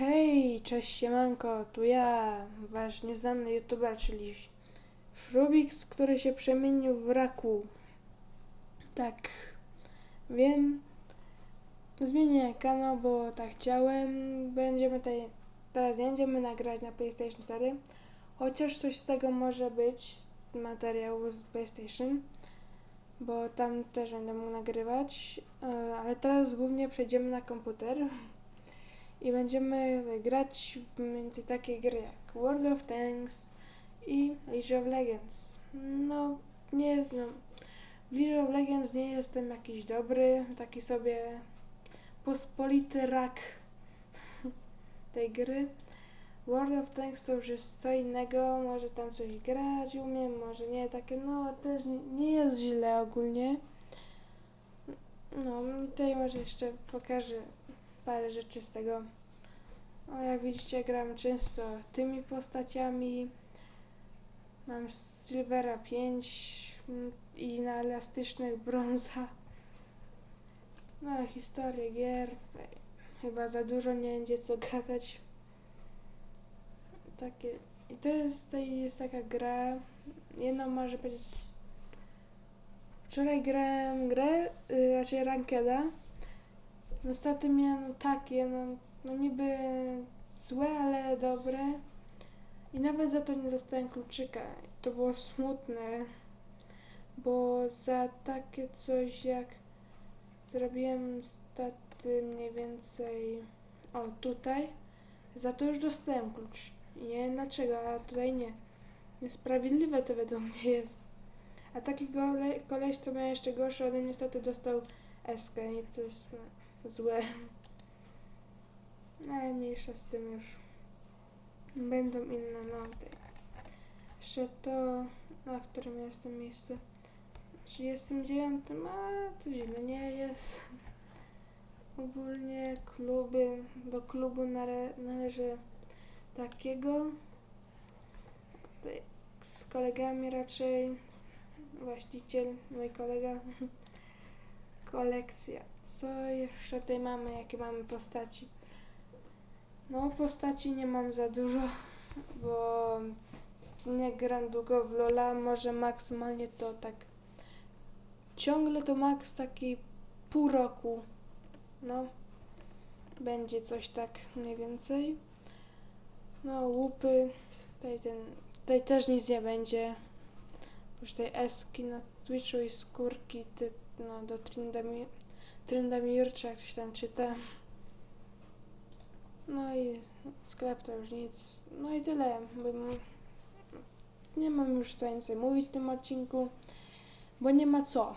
Hej, cześć siemanko, tu ja, wasz nieznany youtuber, czyli Frubix, który się przemienił w raku. Tak, wiem, zmienię kanał, bo tak chciałem. Będziemy tutaj, teraz nie będziemy nagrać na PlayStation 4, chociaż coś z tego może być, z materiału z PlayStation, bo tam też będę mógł nagrywać, e, ale teraz głównie przejdziemy na komputer i będziemy grać w między takie gry jak World of Tanks i League of Legends. No, nie no, w League of Legends nie jestem jakiś dobry, taki sobie pospolity rak tej gry. World of Tanks to już jest co innego, może tam coś grać umiem, może nie, takie no też nie, nie jest źle ogólnie. No tutaj może jeszcze pokażę parę rzeczy z tego. O, jak widzicie, gram często tymi postaciami. Mam Silvera 5 mm, i na elastycznych brąza. No, historię gier. Tutaj chyba za dużo nie będzie co gadać. Takie. I to jest, tutaj jest taka gra. Jedno może powiedzieć. Wczoraj grałem grę, y, raczej rankeda. Niestety miałem takie, no, no niby złe, ale dobre. I nawet za to nie dostałem kluczyka. To było smutne, bo za takie coś jak zrobiłem staty mniej więcej o tutaj, za to już dostałem klucz. Nie dlaczego, a tutaj nie. Niesprawiedliwe to według mnie jest. A taki kole koleś to miał jeszcze gorsze, ale niestety dostał SK i to jest złe. Ale mniejsza z tym już. Będą inne noty. Jeszcze to, na którym ja jestem miejscu. 39, a to źle nie jest. Ogólnie kluby, do klubu nale, należy takiego. Z kolegami raczej. Właściciel, mój kolega. Kolekcja. Co jeszcze tutaj mamy? Jakie mamy postaci? No, postaci nie mam za dużo, bo nie gram długo w Lola, może maksymalnie to tak ciągle to max taki pół roku. No, będzie coś tak mniej więcej. No, łupy, tutaj ten, tutaj też nic nie będzie. Już tej eski na Twitchu i skórki typ, no, do Trindamir, Trindamir, czy jak to się tam czyta. No i sklep to już nic. No i tyle. Nie mam już co więcej mówić w tym odcinku, bo nie ma co.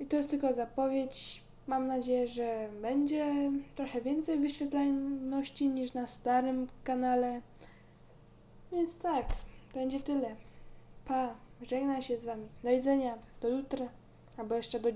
I to jest tylko zapowiedź. Mam nadzieję, że będzie trochę więcej wyświetlalności niż na starym kanale. Więc tak, to będzie tyle. Pa, żegnam się z wami. Do widzenia, do jutra, albo jeszcze do